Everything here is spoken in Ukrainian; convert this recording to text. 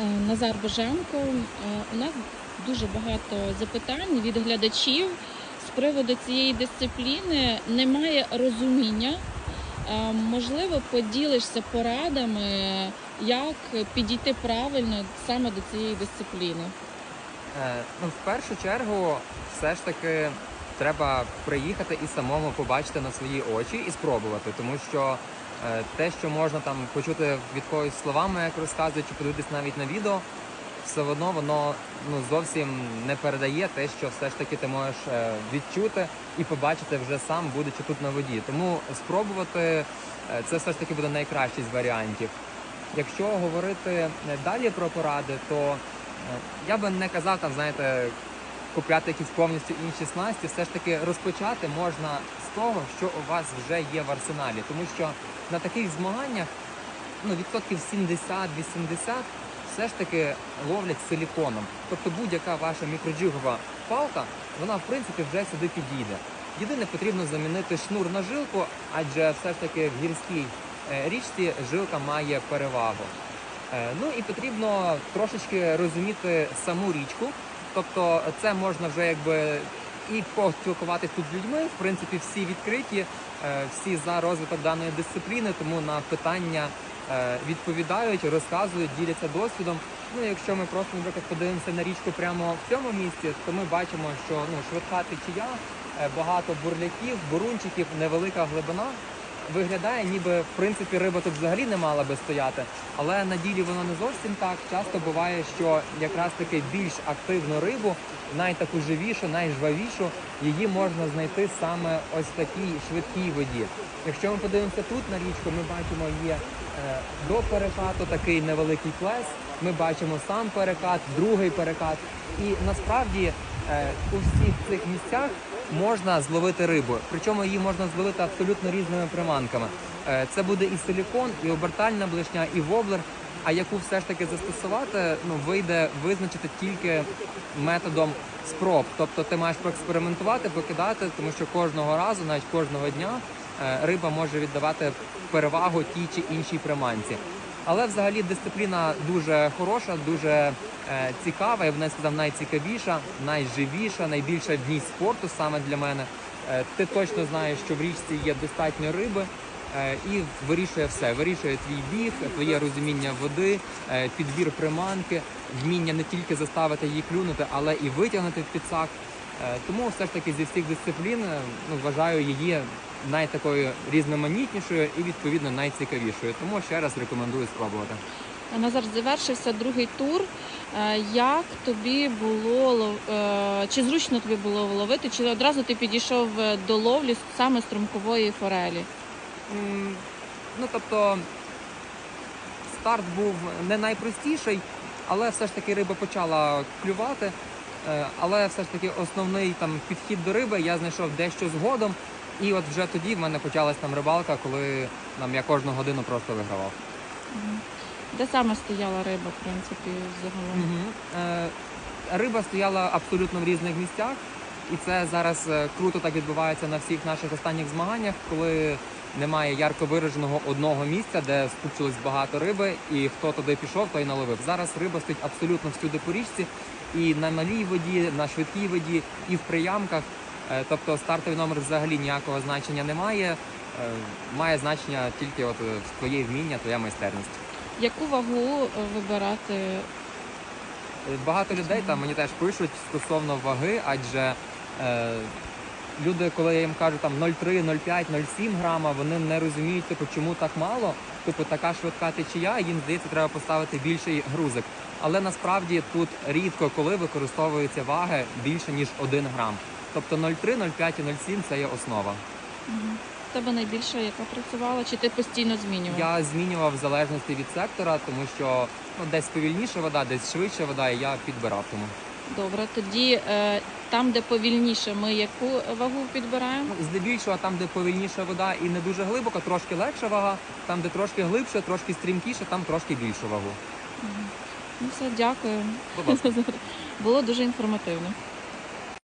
Е, Назар Боженко. Е, У нас дуже багато запитань від глядачів з приводу цієї дисципліни. Немає розуміння. Е, Можливо, поділишся порадами, як підійти правильно саме до цієї дисципліни. Ну, в першу чергу, все ж таки треба приїхати і самому побачити на свої очі і спробувати, тому що те, що можна там почути від когось словами, як розказують, чи подивитись навіть на відео, все одно воно ну зовсім не передає те, що все ж таки ти можеш е, відчути і побачити вже сам, будучи тут на воді. Тому спробувати е, це все ж таки буде найкращий з варіантів. Якщо говорити е, далі про поради, то е, я би не казав там, знаєте, купляти якісь повністю інші снасті. Все ж таки розпочати можна того, що у вас вже є в арсеналі, тому що на таких змаганнях ну, відсотків 70-80 все ж таки ловлять силіконом. Тобто будь-яка ваша мікроджигова палка, вона в принципі вже сюди підійде. Єдине потрібно замінити шнур на жилку, адже все ж таки в гірській е, річці жилка має перевагу. Е, Ну і потрібно трошечки розуміти саму річку. Тобто це можна вже якби і поспілкуватися тут з людьми. В принципі, всі відкриті, е, всі за розвиток даної дисципліни, тому на питання е, відповідають, розказують, діляться досвідом. Ну, якщо ми просто, наприклад, подивимося на річку прямо в цьому місці, то ми бачимо, що ну швидка течія, е, багато бурляків, бурунчиків, невелика глибина. Виглядає, ніби в принципі риба тут взагалі не мала би стояти, але на ділі воно не зовсім так. Часто буває, що якраз таки більш активну рибу, найтаку живішу, найжвавішу, її можна знайти саме ось такій швидкій воді. Якщо ми подивимося тут на річку, ми бачимо є е, до перекату такий невеликий плес. Ми бачимо сам перекат, другий перекат. І насправді е, у всіх цих місцях можна зловити рибу. Причому її можна зловити абсолютно різними приманками. Е, Це буде і силікон, і обертальна блешня, і воблер. А яку все ж таки застосувати, ну вийде визначити тільки методом спроб. Тобто ти маєш поекспериментувати, покидати, тому що кожного разу, навіть кожного дня, е, риба може віддавати перевагу тій чи іншій приманці. Але взагалі дисципліна дуже хороша, дуже е, цікава. Я б не сказав найцікавіша, найживіша, найбільша в ній спорту саме для мене. Е, ти точно знаєш, що в річці є достатньо риби. е, І вирішує все. Вирішує твій біг, твоє розуміння води, підбір приманки, вміння не тільки заставити її клюнути, але і витягнути в підсак. Тому все ж таки зі всіх дисциплін ну, вважаю її найтакою різноманітнішою і відповідно найцікавішою. Тому ще раз рекомендую спробувати. Назар, завершився другий тур. Е, Як тобі було лов- е, чи зручно тобі було ловити, чи одразу ти підійшов е, до ловлі саме струмкової форелі? Ну тобто старт був не найпростіший, але все ж таки риба почала клювати. Але все ж таки основний там підхід до риби я знайшов дещо згодом. І от вже тоді в мене почалась там рибалка, коли там я кожну годину просто вигравав. Де саме стояла риба, в принципі, загалом? Угу. Е, риба стояла абсолютно в різних місцях, і це зараз е, круто так відбувається на всіх наших останніх змаганнях, коли немає ярко вираженого одного місця, де скупчилось багато риби, і хто туди пішов, той наловив. Зараз риба стоїть абсолютно всюди по річці, і на малій воді, на швидкій воді, і в приямках. Е, Тобто стартовий номер взагалі ніякого значення не має. Е, Має значення тільки от е, твоє вміння, твоя майстерність. Яку вагу вибирати? Багато людей там мені теж пишуть стосовно ваги, адже е, люди, коли я їм кажу там 0,3, 0,5, 0,7 грама, вони не розуміють, типу, чому так мало. Типу, така швидка течія, їм здається, треба поставити більший грузик. Але насправді тут рідко коли використовуються ваги більше ніж 1 грам. Тобто 0,3, 0,5 і 0,7 це є основа. В тебе найбільша, яка працювала, чи ти постійно змінював? Я змінював в залежності від сектора, тому що ну, десь повільніша вода, десь швидше вода, і я підбирав тому. Добре, тоді е, там, де повільніше, ми яку вагу підбираємо? Ну, здебільшого там, де повільніша вода і не дуже глибоко, трошки легша вага. Там, де трошки глибше, трошки стрімкіше, там трошки більшу вагу. Ну все, дякую. Будь ласка. Було дуже інформативно.